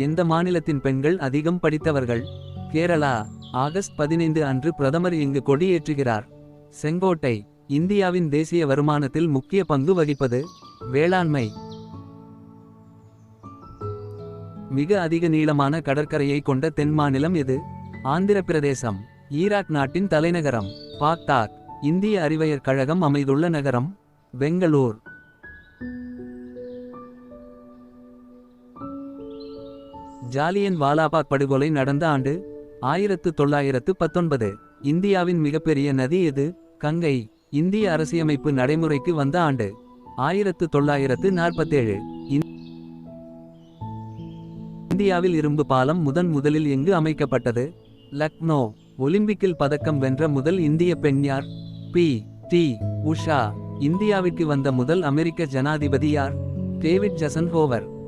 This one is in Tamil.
எந்த மாநிலத்தின் பெண்கள் அதிகம் படித்தவர்கள்? கேரளா ஆகஸ்ட் பதினைந்து அன்று பிரதமர் இங்கு கொடியேற்றுகிறார். செங்கோட்டை இந்தியாவின் தேசிய வருமானத்தில் முக்கிய பங்கு வகிப்பது? வேளாண்மை. மிக அதிக நீளமான கடற்கரையை கொண்ட தென் மாநிலம் எது? ஆந்திர பிரதேசம் ஈராக் நாட்டின் தலைநகரம் பாக்தாக் இந்திய அறிவையர் கழகம் அமைந்துள்ள நகரம் பெங்களூர் ஜாலியன் வாலாபாக் படுகொலை நடந்த ஆண்டு ஆயிரத்து தொள்ளாயிரத்து பத்தொன்பது. இந்தியாவின் மிகப்பெரிய நதி எது? கங்கை. இந்திய அரசியமைப்பு நடைமுறைக்கு வந்த ஆண்டு ஆயிரத்து தொள்ளாயிரத்து நாற்பத்தேழு. இந்தியாவில் இரும்பு பாலம் முதன் முதலில் எங்கு அமைக்கப்பட்டது? லக்னோ. ஒலிம்பிக்கில் பதக்கம் வென்ற முதல் இந்திய பெண் யார்? பி. டி. உஷா. இந்தியாவிற்கு வந்த முதல் அமெரிக்க ஜனாதிபதி யார்? David ஜசன் hover